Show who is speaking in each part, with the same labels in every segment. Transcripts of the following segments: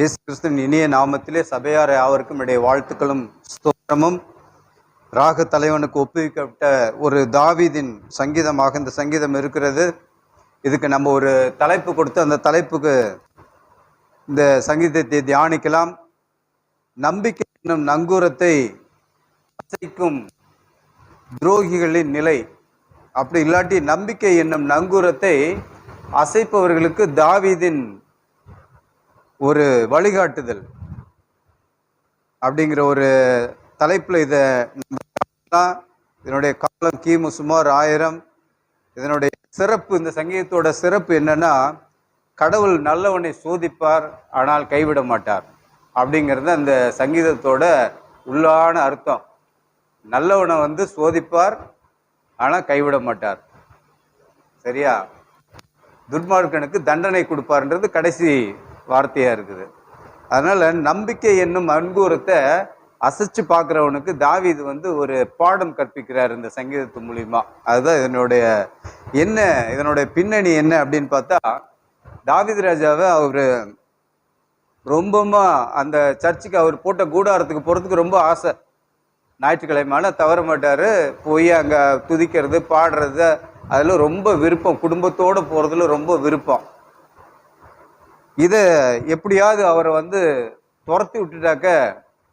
Speaker 1: இயேசு கிறிஸ்துவின் இனிய நாமத்திலே சபையார் யாவருக்கும் இடைய வாழ்த்துக்களும் ஸ்தோத்திரமும். ராக தலைவனுக்கு ஒப்புவிக்கப்பட்ட ஒரு தாவிதின் சங்கீதமாக இந்த சங்கீதம் இருக்கிறது. இதுக்கு நம்ம ஒரு தலைப்பு கொடுத்து அந்த தலைப்புக்கு இந்த சங்கீதத்தை தியானிக்கலாம். நம்பிக்கை என்னும் நங்கூரத்தை அசைக்கும் துரோகிகளின் நிலை. அப்படி இல்லாட்டி நம்பிக்கை என்னும் நங்கூரத்தை அசைப்பவர்களுக்கு தாவிதின் ஒரு வழிகாட்டுதல் அப்படிங்கிற ஒரு தலைப்பில் இதை இதனுடைய காலம் கிமு சுமார் ஆயிரம். இதனுடைய சிறப்பு இந்த சங்கீதத்தோட சிறப்பு என்னன்னா கடவுள் நல்லவனை சோதிப்பார் ஆனால் கைவிட மாட்டார். அப்படிங்கிறது அந்த சங்கீதத்தோட உள்ளான அர்த்தம். நல்லவனை வந்து சோதிப்பார் ஆனால் கைவிட மாட்டார். சரியா? துர்மார்க்கனுக்கு தண்டனை கொடுப்பார்ன்றது கடைசி வார்த்தையா இருக்குது. அதனால நம்பிக்கை என்னும் அன்பூரத்தை அசைச்சு பார்க்குறவனுக்கு தாவிது வந்து ஒரு பாடம் கற்பிக்கிறார் இந்த சங்கீதத்து மூலியமா. அதுதான் இதனுடைய என்ன இதனுடைய பின்னணி என்ன அப்படின்னு பார்த்தா தாவீது ராஜாவை அவர் ரொம்பமா அந்த சர்ச்சுக்கு அவர் போட்ட கூடாரத்துக்கு போறதுக்கு ரொம்ப ஆசை. ஞாயிற்றுக்கிழமையான தவற மாட்டாரு. போய் அங்கே துதிக்கிறது பாடுறது அதில் ரொம்ப விருப்பம். குடும்பத்தோட போறதுல ரொம்ப விருப்பம். இதை எப்படியாவது அவரை வந்து துரத்தி விட்டுட்டாக்க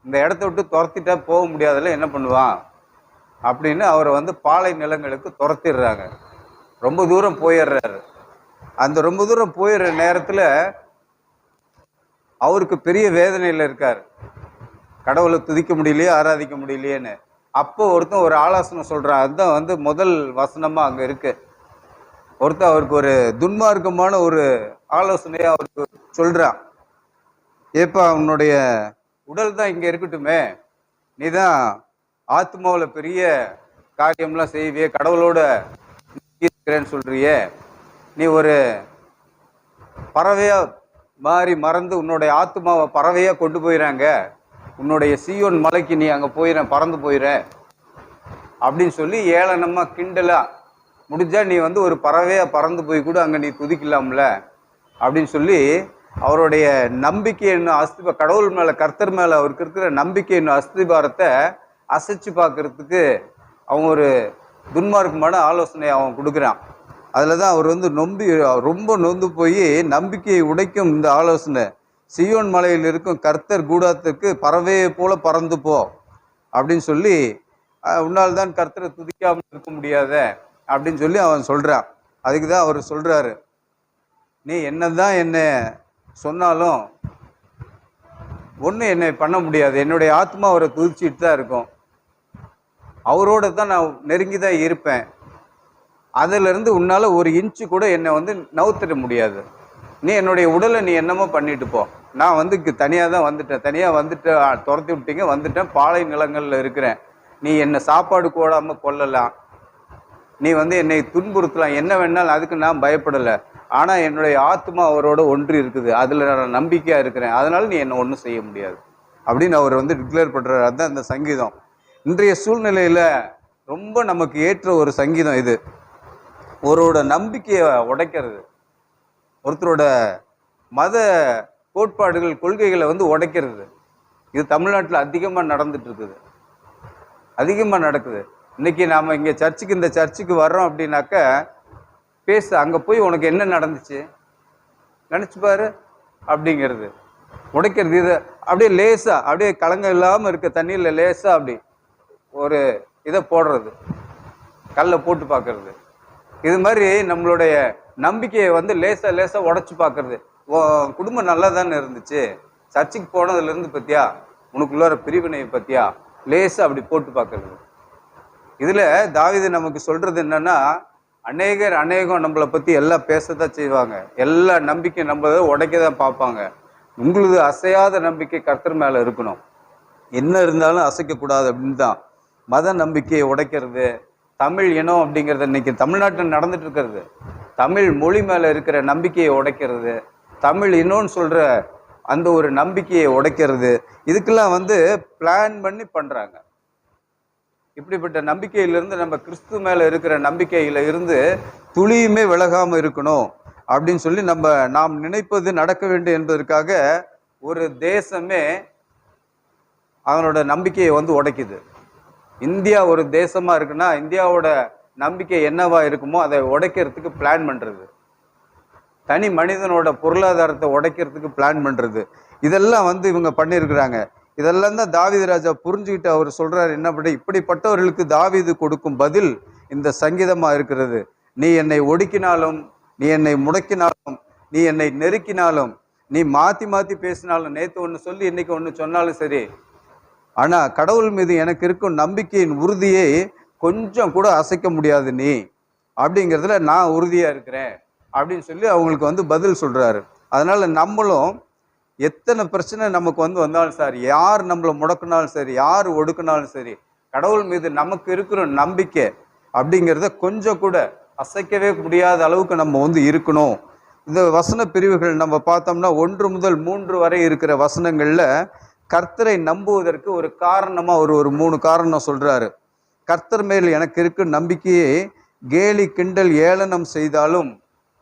Speaker 1: இந்த இடத்த விட்டு துரத்திட்டா போக முடியாதுல என்ன பண்ணுவான்? அப்படின்னு அவரை வந்து பாலை நிலங்களுக்கு துரத்திடுறாங்க. ரொம்ப தூரம் போயிடுறாரு. அந்த ரொம்ப தூரம் போயிடுற நேரத்தில் அவருக்கு பெரிய வேதனையில் இருக்கார். கடவுளை துதிக்க முடியலையே ஆராதிக்க முடியலையேன்னு. அப்போ ஒருத்தன் ஒரு ஆலோசனை சொல்கிறான் அதுதான் வந்து முதல் வசனமாக அங்கே இருக்குது ஒருத்தர் அவருக்கு ஒரு துன்மார்க்கமான ஒரு ஆலோசனையை அவருக்கு சொல்கிறான் ஏப்பா உன்னுடைய உடல் தான் இங்கே இருக்கட்டுமே. நீ தான் ஆத்மாவில் பெரிய காரியம்லாம் செய்வியே கடவுளோட இருக்கிறேன்னு சொல்றியே. நீ ஒரு பறவையாக மாறி மறந்து உன்னுடைய ஆத்மாவை பறவையாக கொண்டு போயிறாங்க. உன்னுடைய சீயோன் மலைக்கு நீ அங்கே போயிற பறந்து போயிற. அப்படின்னு சொல்லி ஏளனமா கிண்டலாக முடிஞ்சா நீ வந்து ஒரு பறவையாக பறந்து போய் கூட அங்கே நீ துதிக்கலாம்ல அப்படின்னு சொல்லி அவருடைய நம்பிக்கை என்னும் அஸ்திபா கடவுள் மேலே கர்த்தர் மேலே அவருக்கு இருக்கிற நம்பிக்கை என்னும் அஸ்திபாரத்தை அசைச்சு பார்க்கறதுக்கு அவன் ஒரு துன்மார்க்கமான ஆலோசனை அவன் கொடுக்குறான். அதில் தான் அவர் வந்து நொம்பி ரொம்ப நொந்து போய் நம்பிக்கையை உடைக்கும் இந்த ஆலோசனை. சியோன் மலையில் இருக்கும் கர்த்தர் கூடாத்துக்கு பறவையை போல பறந்து போ அப்படின்னு சொல்லி உன்னால் தான் கர்த்தரை துதிக்காமல் இருக்க முடியாத. அப்படின்னு சொல்லி அவன் சொல்கிறான் அதுக்கு தான் அவர் சொல்கிறாரு நீ என்ன தான் என்ன சொன்னாலும் ஒன்றும் என்னை பண்ண முடியாது. என்னுடைய ஆத்மா அவரை துதிச்சிட்டு தான் இருக்கும். அவரோட தான் நான் நெருங்கி தான் இருப்பேன். அதிலிருந்து உன்னால் ஒரு இன்ச்சு கூட என்னை வந்து நவுத்திட முடியாது. நீ என்னுடைய உடலை நீ என்னமோ பண்ணிட்டு போ. நான் வந்து தனியாக தான் வந்துட்டேன். தனியாக வந்துட்டு துரத்தி விட்டீங்க வந்துட்டேன். பாலை நிலங்களில் இருக்கிறேன். நீ என்னை சாப்பாடு போடாமல் கொல்லலாம். நீ வந்து என்னை துன்புறுத்தலாம். என்ன வேணாலும் அதுக்கு நான் பயப்படலை. ஆனால் என்னுடைய ஆத்மா அவரோட ஒன்று இருக்குது. அதில் நான் நம்பிக்கையாக இருக்கிறேன். அதனால் நீ என்னை ஒன்றும் செய்ய முடியாது. அப்படின்னு அவர் வந்து டிக்ளேர் பண்ணுறாரு அதுதான் அந்த சங்கீதம். இன்றைய சூழ்நிலையில் ரொம்ப நமக்கு ஏற்ற ஒரு சங்கீதம் இது. ஒருவரோட நம்பிக்கையை உடைக்கிறது. ஒருத்தரோட மத கோட்பாடுகள் கொள்கைகளை வந்து உடைக்கிறது. இது தமிழ்நாட்டில் அதிகமாக நடந்துட்டு இருக்குது. அதிகமாக நடக்குது. இன்னைக்கு நாம் இங்கே சர்ச்சுக்கு இந்த சர்ச்சுக்கு வர்றோம் அப்படின்னாக்க பேசு அங்கே போய் உனக்கு என்ன நடந்துச்சு? நினச்சி பாரு அப்படிங்கிறது. உடைக்கிறது இது அப்படியே லேசாக அப்படியே கலங்க இல்லாமல் இருக்க தண்ணியில் லேசாக அப்படி ஒரு இதை போடுறது. கல்லை போட்டு பார்க்கறது. இது மாதிரி நம்மளுடைய நம்பிக்கையை வந்து லேசாக லேசாக உடச்சி பார்க்கறது. குடும்பம் நல்லா தானே இருந்துச்சு? சர்ச்சுக்கு போனதுலேருந்து பற்றியா உனக்குள்ளார பிரிவினையை பற்றியா லேசாக அப்படி போட்டு பார்க்கறது. இதில் தாவிது நமக்கு சொல்கிறது என்னன்னா அநேகர் அநேகம் நம்மளை பற்றி எல்லாம் பேசத்தான் செய்வாங்க. எல்லா நம்பிக்கை நம்மள உடைக்க தான் பார்ப்பாங்க. உங்களது அசையாத நம்பிக்கை கர்த்தர் மேலே இருக்கணும். என்ன இருந்தாலும் அசைக்கக்கூடாது அப்படின்னு தான் மத நம்பிக்கையை உடைக்கிறது தமிழ் இனம் அப்படிங்கிறது இன்னைக்கு தமிழ்நாட்டில் நடந்துட்டு இருக்கிறது. தமிழ் மொழி மேலே இருக்கிற நம்பிக்கையை உடைக்கிறது தமிழ் இனம்னு சொல்கிற அந்த ஒரு நம்பிக்கையை உடைக்கிறது. இதுக்கெல்லாம் வந்து பிளான் பண்ணி பண்ணுறாங்க இப்படிப்பட்ட நம்பிக்கையிலிருந்து நம்ம கிறிஸ்து மேலே இருக்கிற நம்பிக்கையில இருந்து துளியுமே விலகாம இருக்கணும் அப்படின்னு சொல்லி நம்ம நாம் நினைப்பது நடக்க வேண்டும் என்பதற்காக ஒரு தேசமே அவனோட நம்பிக்கையை வந்து உடைக்குது. இந்தியா ஒரு தேசமா இருக்குன்னா இந்தியாவோட நம்பிக்கை என்னவா இருக்குமோ அதை உடைக்கிறதுக்கு பிளான் பண்றது. தனி மனிதனோட பொருளாதாரத்தை உடைக்கிறதுக்கு பிளான் பண்றது. இதெல்லாம் வந்து இவங்க பண்ணியிருக்கிறாங்க. இதெல்லாம் தான் தாவீது ராஜா புரிஞ்சுக்கிட்டு அவர் சொல்றாரு என்ன இப்படிப்பட்டவர்களுக்கு தாவீது கொடுக்கும் பதில் இந்த சங்கீதமா இருக்கிறது. நீ என்னை ஒடுக்கினாலும் நீ என்னை முடக்கினாலும் நீ என்னை நெருக்கினாலும் நீ மாத்தி மாத்தி பேசினாலும் நேத்து ஒன்று சொல்லி இன்னைக்கு ஒன்று சொன்னாலும் சரி. ஆனா கடவுள் மீது எனக்கு இருக்கும் நம்பிக்கையின் உறுதியை கொஞ்சம் கூட அசைக்க முடியாது நீ. அப்படிங்கிறதுல நான் உறுதியா இருக்கிறேன். அப்படின்னு சொல்லி அவங்களுக்கு வந்து பதில் சொல்றாரு. அதனால நம்மளும் எத்தனை பிரச்சனை நமக்கு வந்து வந்தாலும் சார் யார் நம்மளை முடக்கினாலும் சரி யார் ஒடுக்குனாலும் சரி கடவுள் மீது நமக்கு இருக்கிற நம்பிக்கை அப்படிங்கிறத கொஞ்சம் கூட அசைக்கவே முடியாத அளவுக்கு நம்ம வந்து இருக்கணும். இந்த வசன பிரிவுகள் நம்ம பார்த்தோம்னா ஒன்று முதல் மூன்று வரை இருக்கிற வசனங்களில் கர்த்தரை நம்புவதற்கு ஒரு காரணமாக ஒரு ஒரு மூணு காரணம் சொல்கிறாரு கர்த்தர் மேல் எனக்கு இருக்கும் நம்பிக்கையை கேலி கிண்டல் ஏளனம் செய்தாலும்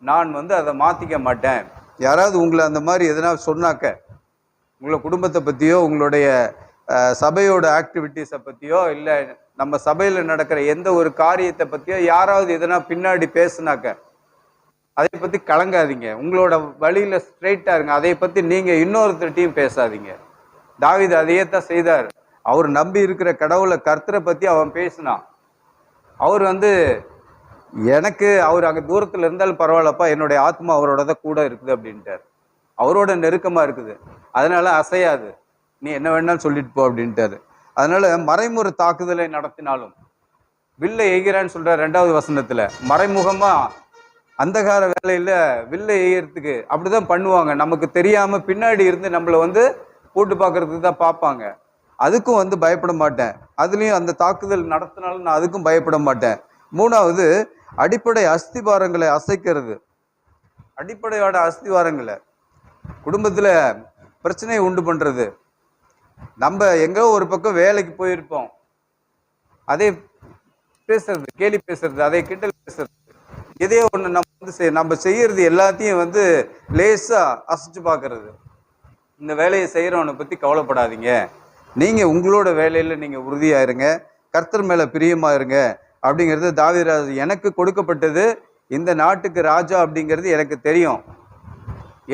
Speaker 1: நான் வந்து அதை மாற்றிக்க மாட்டேன். யாராவது உங்களை அந்த மாதிரி எதனா சொன்னாக்க உங்களை குடும்பத்தை பற்றியோ உங்களுடைய சபையோட ஆக்டிவிட்டீஸை பற்றியோ இல்லை நம்ம சபையில் நடக்கிற எந்த ஒரு காரியத்தை பற்றியோ யாராவது எதனா பின்னாடி பேசுனாக்க அதை பற்றி கலங்காதீங்க. உங்களோட வழியில் ஸ்ட்ரைட்டாக இருங்க. அதை பற்றி நீங்கள் இன்னொருத்தர்ட்டையும் பேசாதீங்க. தாவீது அதையே தான் செய்தார். அவர் நம்பி இருக்கிற கடவுளை கர்த்தரை பற்றி அவன் பேசினான். அவர் வந்து எனக்கு அவர் அங்கே தூரத்தில் இருந்தாலும் பரவாயில்லப்பா என்னுடைய ஆத்மா அவரோட தான் கூட இருக்குது அப்படின்ட்டார். அவரோட நெருக்கமா இருக்குது. அதனால அசையாது. நீ என்ன வேணாலும் சொல்லிட்டு போ அப்படின்ட்டாரு. அதனால மறைமுறை தாக்குதலை நடத்தினாலும் வில்லை எய்கிறான்னு சொல்ற ரெண்டாவது வசனத்துல. மறைமுகமா அந்தகார வேலையில வில்லை எய்கிறதுக்கு அப்படிதான் பண்ணுவாங்க. நமக்கு தெரியாம பின்னாடி இருந்து நம்மளை வந்து போட்டு பார்க்கறதுக்கு தான் பார்ப்பாங்க அதுக்கும் வந்து பயப்பட மாட்டேன். அதுலயும் அந்த தாக்குதல் நடத்தினாலும் நான் அதுக்கும் பயப்பட மாட்டேன். மூணாவது அடிப்படை அஸ்திபாரங்களை அசைக்கிறது. அடிப்படையோட அஸ்திவாரங்களை குடும்பத்துல பிரச்சனையை உண்டு பண்ணுறது நம்ம எங்கோ ஒரு பக்கம் வேலைக்கு போயிருப்போம். அதே பேசுறது கேலி பேசுறது அதை கிண்டல் பேசுறது. எதையோ ஒன்று நம்ம வந்து செய்- நம்ம செய்யறது எல்லாத்தையும் வந்து லேஸாக அசைச்சு பார்க்கறது இந்த வேலையை செய்கிறவனை பற்றி கவலைப்படாதீங்க. நீங்கள் உங்களோட வேலையில் நீங்கள் உறுதியா இருங்க கர்த்தர் மேலே பிரியமாக இருங்க அப்படிங்கிறது தாவீராஜ் எனக்கு கொடுக்கப்பட்டது இந்த நாட்டுக்கு ராஜா அப்படிங்கிறது எனக்கு தெரியும்.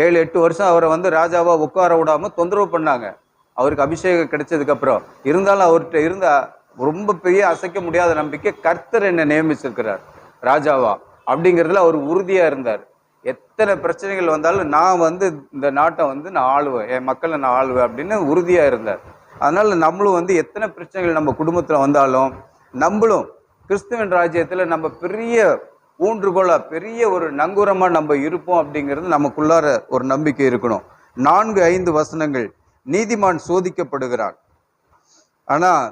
Speaker 1: ஏழு எட்டு வருஷம் அவரை வந்து ராஜாவா உட்கார விடாம தொந்தரவு பண்ணாங்க. அவருக்கு அபிஷேகம் கிடைச்சதுக்கு அப்புறம். இருந்தாலும் அவர்கிட்ட இருந்த ரொம்ப பெரிய அசைக்க முடியாத நம்பிக்கை கர்த்தர் என்னை நியமிச்சிருக்கிறார் ராஜாவா அப்படிங்கிறதுல அவர் உறுதியா இருந்தார். எத்தனை பிரச்சனைகள் வந்தாலும் நான் வந்து இந்த நாட்டை வந்து நான் ஆளுவேன் என் மக்களை நான் ஆளுவேன் அப்படின்னு உறுதியா இருந்தார். அதனால நம்மளும் வந்து எத்தனை பிரச்சனைகள் நம்ம குடும்பத்துல வந்தாலும் நம்மளும் கிறிஸ்துவின் ராஜ்யத்தில் நம்ம பெரிய ஊன்றுகோலாக பெரிய ஒரு நங்கூரமாக நம்ம இருப்போம் அப்படிங்கிறது நமக்குள்ளார ஒரு நம்பிக்கை இருக்கணும். நான்கு ஐந்து வசனங்கள் நீதிமான் சோதிக்கப்படுகிறான் ஆனால்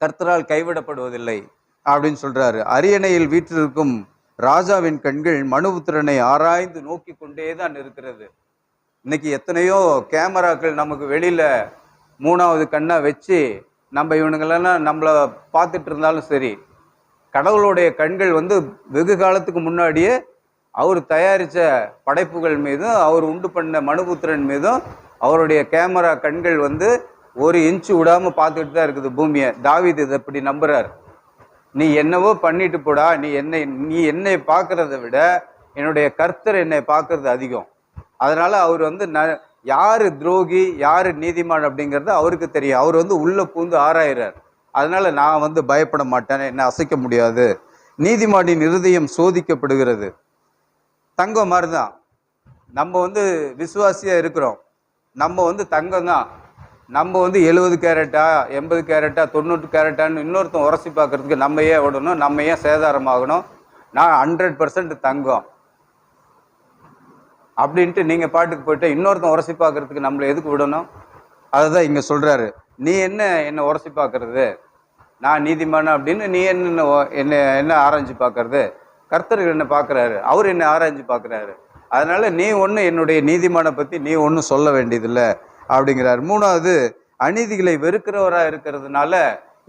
Speaker 1: கர்த்தரால் கைவிடப்படுவதில்லை அப்படின்னு சொல்கிறாரு அரியணையில் வீற்றிருக்கும் ராஜாவின் கண்கள் மனுபுத்திரனை ஆராய்ந்து நோக்கி கொண்டே தான் இருக்கிறது. இன்னைக்கு எத்தனையோ கேமராக்கள் நமக்கு வெளியில் மூணாவது கண்ணாக வச்சு நம்ம இவனுங்களெல்லாம் நம்மளை பார்த்துட்டு இருந்தாலும் சரி கடவுளுடைய கண்கள் வந்து வெகு காலத்துக்கு முன்னாடியே அவர் தயாரித்த படைப்புகள் மீதும் அவர் உண்டு பண்ண மனுபுத்திரன் மீதும் அவருடைய கேமரா கண்கள் வந்து ஒரு இன்ச்சு விடாமல் பார்த்துக்கிட்டு தான் இருக்குது பூமியை. தாவித் இதை இப்படி நம்புகிறார் நீ என்னவோ பண்ணிட்டு போடா நீ என்னை நீ என்னை பார்க்கறத விட என்னுடைய கர்த்தர் என்னை பார்க்கறது அதிகம். அதனால் அவர் வந்து ந யார் துரோகி யார் நீதிமான் அப்படிங்கிறது அவருக்கு தெரியும். அவர் வந்து உள்ளே பூந்து ஆராயிறார். அதனால நான் வந்து பயப்பட மாட்டேன் என்ன அசைக்க முடியாது. நீதிமானின் இருதயம் சோதிக்கப்படுகிறது. தங்கம் மாதிரி தான் நம்ம வந்து விசுவாசியா இருக்கிறோம். நம்ம வந்து தங்கம் தான் நம்ம வந்து எழுபது கேரட்டா எண்பது கேரட்டா தொண்ணூறு கேரட்டான்னு இன்னொருத்தன் உரசி பார்க்கறதுக்கு நம்ம ஏன் விடணும் நம்ம ஏன் சேதாரமாகணும்? நான் ஹண்ட்ரட் பர்சன்ட் தங்கம். அப்படின்ட்டு நீங்கள் பாட்டுக்கு போயிட்டு இன்னொருத்தன் உரசி பார்க்கறதுக்கு நம்மளை எதுக்கு விடணும்? அதை தான் இங்கே சொல்கிறாரு நீ என்ன என்னை உரசி பார்க்கறது? நான் நீதிமான் அப்படின்னு நீ என்ன என்ன என்ன ஆராய்ஞ்சு பார்க்கறது? கர்த்தர்கள் என்ன பார்க்கறாரு. அவர் என்ன ஆராய்ஞ்சு பார்க்குறாரு. அதனால் நீ ஒன்றும் என்னுடைய நீதிமானை பற்றி நீ ஒன்றும் சொல்ல வேண்டியதில்லை அப்படிங்கிறார். மூணாவது அநீதிகளை வெறுக்கிறவராக இருக்கிறதுனால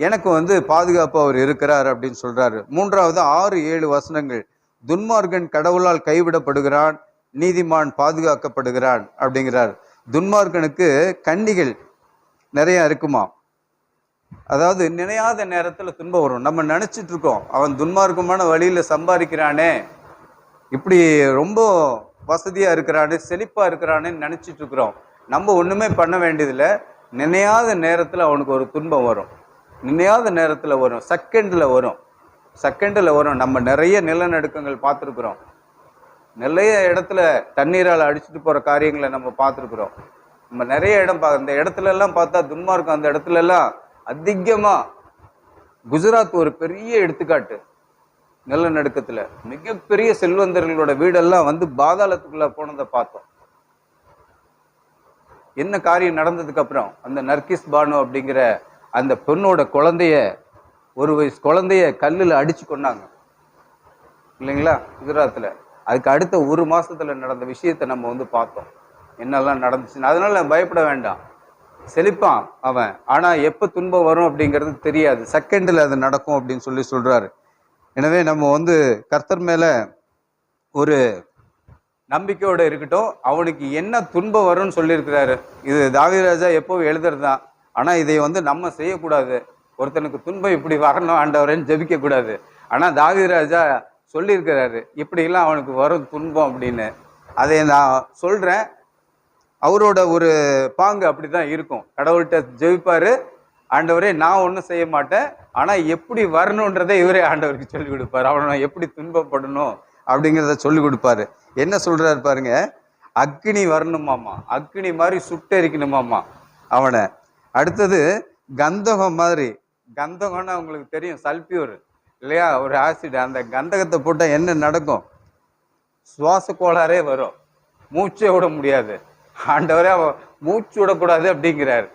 Speaker 1: எனக்கு வந்து பாதுகாப்பு அவர் இருக்கிறார் அப்படின்னு சொல்கிறாரு மூன்றாவது ஆறு ஏழு வசனங்கள். துன்மார்கன் கடவுளால் கைவிடப்படுகிறான் நீதிமான் பாதுகாக்கப்படுகிறான் அப்படிங்கிறார். துன்மார்கனுக்கு கன்னிகள் நிறைய இருக்குமா அதாவது நினையாத நேரத்தில் துன்பம் வரும். நம்ம நினச்சிட்டு இருக்கோம். அவன் துன்மார்க்கமான வழியில் சம்பாதிக்கிறானே. இப்படி ரொம்ப வசதியாக இருக்கிறானே செழிப்பாக இருக்கிறானேன்னு நினச்சிட்டு இருக்கிறோம். நம்ம ஒன்றுமே பண்ண வேண்டியதில்லை. நினையாத நேரத்தில் அவனுக்கு ஒரு துன்பம் வரும். நினையாத நேரத்தில் வரும். செகண்டில் வரும். செகண்டில் வரும். நம்ம நிறைய நிலநடுக்கங்கள் பார்த்துருக்குறோம். நிறைய இடத்துல தண்ணீரால் அடிச்சுட்டு போகிற காரியங்களை நம்ம பார்த்துருக்குறோம். நம்ம நிறைய இடம் பா அந்த இடத்துல எல்லாம் பார்த்தா துன்மார்க்கம் அந்த இடத்துல எல்லாம் அதிகமாக குஜராத் ஒரு பெரிய எடுத்துக்காட்டு. நிலநடுக்கத்தில் மிகப்பெரிய செல்வந்தர்களோட வீடெல்லாம் வந்து பாதாளத்துக்குள்ள போனதை பார்த்தோம். என்ன காரியம் நடந்ததுக்கு அப்புறம் அந்த நர்கிஸ் பானு அப்படிங்கிற அந்த பெண்ணோட குழந்தைய ஒரு வயசு குழந்தைய கல்லில் அடிச்சு கொண்டாங்க இல்லைங்களா? குஜராத்தில் அதுக்கு அடுத்த ஒரு மாசத்துல நடந்த விஷயத்தை நம்ம வந்து பார்த்தோம். என்னெல்லாம் நடந்துச்சுன்னு. அதனால பயப்பட வேண்டாம். செழிப்பான் அவன். ஆனால் எப்போ துன்பம் வரும் அப்படிங்கிறது தெரியாது. செகண்டில் அது நடக்கும் அப்படின்னு சொல்லி சொல்கிறாரு எனவே நம்ம வந்து கர்த்தர் மேலே ஒரு நம்பிக்கையோடு இருக்கட்டும். அவனுக்கு என்ன துன்பம் வரும்னு சொல்லியிருக்கிறாரு. இது தாவிராஜா எப்போவும் எழுதுறது தான் ஆனால் இதை வந்து நம்ம செய்யக்கூடாது. ஒருத்தனுக்கு துன்பம் இப்படி வரணும் ஆண்டவரேன்னு ஜபிக்கக்கூடாது. ஆனால் தாவிராஜா சொல்லியிருக்கிறாரு. இப்படிலாம் அவனுக்கு வரும் துன்பம் அப்படின்னு. அதை நான் சொல்கிறேன் அவரோட ஒரு பாங்கு அப்படிதான் இருக்கும். கடவுள்கிட்ட ஜெபிப்பாரு. ஆண்டவரே நான் ஒன்றும் செய்ய மாட்டேன். ஆனால் எப்படி வரணுன்றதை இவரே ஆண்டவருக்கு சொல்லி கொடுப்பாரு. அவனை எப்படி துன்பப்படணும் அப்படிங்கிறத சொல்லி கொடுப்பாரு. என்ன சொல்றாரு பாருங்க? அக்னி வரணுமாமா அக்னி மாதிரி சுட்டரிக்கணுமாமா அவனை. அடுத்தது கந்தகம் மாதிரி. கந்தகம்னா அவங்களுக்கு தெரியும் சல்பியூர். இல்லையா? ஒரு ஆசிட். அந்த கந்தகத்தை போட்டால் என்ன நடக்கும்? சுவாச கோளாறே வரும். மூச்சே விட முடியாது. ஆண்டவரே அவன் மூச்சு விடக்கூடாது அப்படிங்கிறாரு.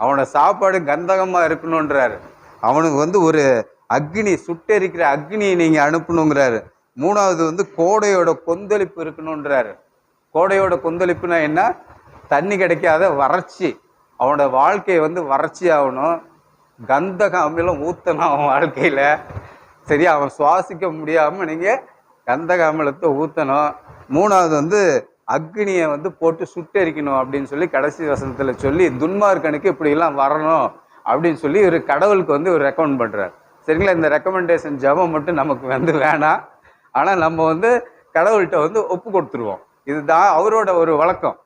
Speaker 1: அவனோட சாப்பாடு கந்தகமாக இருக்கணுன்றார் அவனுக்கு வந்து ஒரு அக்னி சுட்டெரிக்கிற அக்னியை நீங்கள் அனுப்பணுங்கிறாரு. மூணாவது வந்து கோடையோட கொந்தளிப்பு இருக்கணுன்றாரு கோடையோட கொந்தளிப்புனா என்ன? தண்ணி கிடைக்காத வறட்சி. அவனோட வாழ்க்கையை வந்து வறட்சி ஆகணும். கந்தக அமிலம் ஊற்றணும் அவன் வாழ்க்கையில். சரி அவன் சுவாசிக்க முடியாமல் நீங்கள் கந்தக அமிலத்தை ஊற்றணும் மூணாவது வந்து அக்னியை வந்து போட்டு சுட்டரிக்கணும் அப்படின்னு சொல்லி கடைசி வசனத்தில் சொல்லி துன்மார்க்கனுக்கு இப்படிலாம் வரணும் அப்படின்னு சொல்லி ஒரு கடவுளுக்கு வந்து ஒரு ரெக்கமெண்ட் பண்ணுறார் சரிங்களா? இந்த ரெக்கமெண்டேஷன் ஜபம் மட்டும் நமக்கு வந்து வேணாம். ஆனால் நம்ம வந்து கடவுள்கிட்ட வந்து ஒப்பு கொடுத்துருவோம். இதுதான் அவரோட ஒரு வழக்கம்.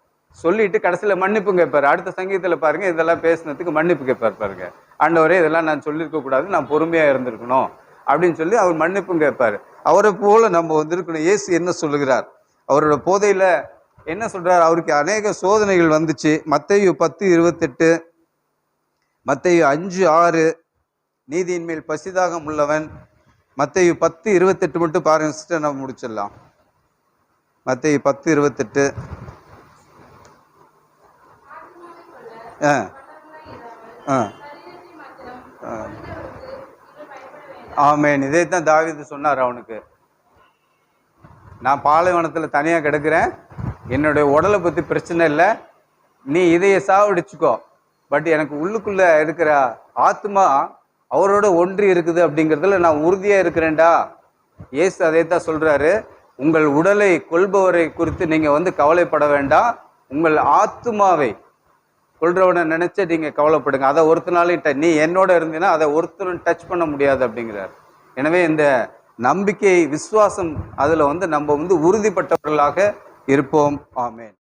Speaker 1: சொல்லிட்டு கடைசியில் மன்னிப்பு கேட்பாரு. அடுத்த சங்கீதத்தில் பாருங்கள் இதெல்லாம் பேசுனதுக்கு மன்னிப்பு கேட்பார் பாருங்க. ஆண்டவரே இதெல்லாம் நான் சொல்லியிருக்க கூடாது நான் பொறுமையாக இருந்திருக்கணும் அப்படின்னு சொல்லி அவர் மன்னிப்பும் கேட்பார். அவரை போல நம்ம வந்திருக்கணும். இயேசு என்ன சொல்லுகிறார்? அவரோட போதையில என்ன சொல்றார்? அவருக்கு அநேக சோதனைகள் வந்துச்சு. மத்தையு பத்து இருபத்தெட்டு மத்தையு அஞ்சு ஆறு நீதியின் மேல் பசிதாகம் உள்ளவன். மத்தையு பத்து இருபத்தெட்டு மட்டும் பாருங்க சிஸ்டர் நம்ம முடிச்சிடலாம். மத்தையு பத்து இருபத்தெட்டு. ஆ. ஆ. ஆ. ஆமேன். இதே தான் தாவீது சொன்னார் அவனுக்கு. நான் பாலைவனத்தில் தனியாக கிடக்கிறேன். என்னுடைய உடலை பற்றி பிரச்சனை இல்லை. நீ இதைய சாவடிச்சுக்கோ. பட் எனக்கு உள்ளுக்குள்ளே இருக்கிற ஆத்மா அவரோட ஒன்றி இருக்குது அப்படிங்கிறதுல நான் உறுதியாக இருக்கிறேன்டா. ஏசு அதை தான் சொல்கிறாரு உங்கள் உடலை கொள்பவரை குறித்து நீங்கள் வந்து கவலைப்பட வேண்டாம். உங்கள் ஆத்மாவை கொள்றவனை நினைச்சு நீங்கள் கவலைப்படுங்க. அதை ஒருத்தனாலையும் ட- நீ என்னோட இருந்தீன்னா அதை ஒருத்தனும் டச் பண்ண முடியாது அப்படிங்கிறார். எனவே இந்த நம்பிக்கை விசுவாசம் அதில் வந்து நம்ம வந்து உறுதிப்பட்டவர்களாக இருப்போம். ஆமேன்.